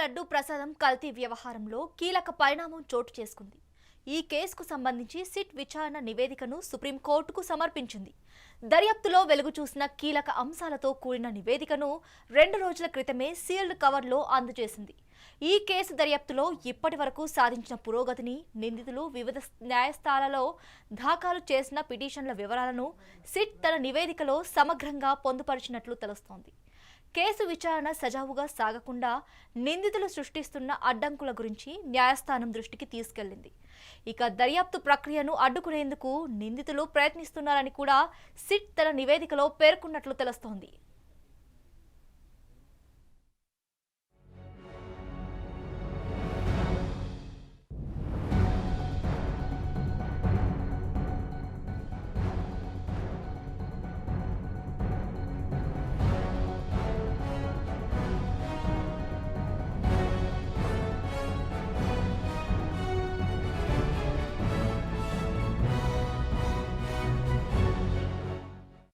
లడ్డు ప్రసాదం కల్తీ వ్యవహారంలో కీలక పరిణామం చోటు చేసుకుంది. ఈ కేసుకు సంబంధించి సిట్ విచారణ నివేదికను సుప్రీంకోర్టుకు సమర్పించింది. దర్యాప్తులో వెలుగు చూసిన కీలక అంశాలతో కూడిన నివేదికను రెండు రోజుల క్రితమే సీల్డ్ కవర్లో అందజేసింది. ఈ కేసు దర్యాప్తులో ఇప్పటి వరకు సాధించిన పురోగతిని నిందితులు వివిధ న్యాయస్థానాలలో దాఖలు చేసిన పిటిషన్ల వివరాలను సిట్ తన నివేదికలో సమగ్రంగా పొందుపరిచినట్లు తెలుస్తోంది. కేసు విచారణ సజావుగా సాగకుండా నిందితులు సృష్టిస్తున్న అడ్డంకుల గురించి న్యాయస్థానం దృష్టికి తీసుకెళ్ళింది ఇక దర్యాప్తు ప్రక్రియను అడ్డుకునేందుకు నిందితులు ప్రయత్నిస్తున్నారని కూడా సిట్ తన నివేదికలో పేర్కొన్నట్లు తెలుస్తోంది.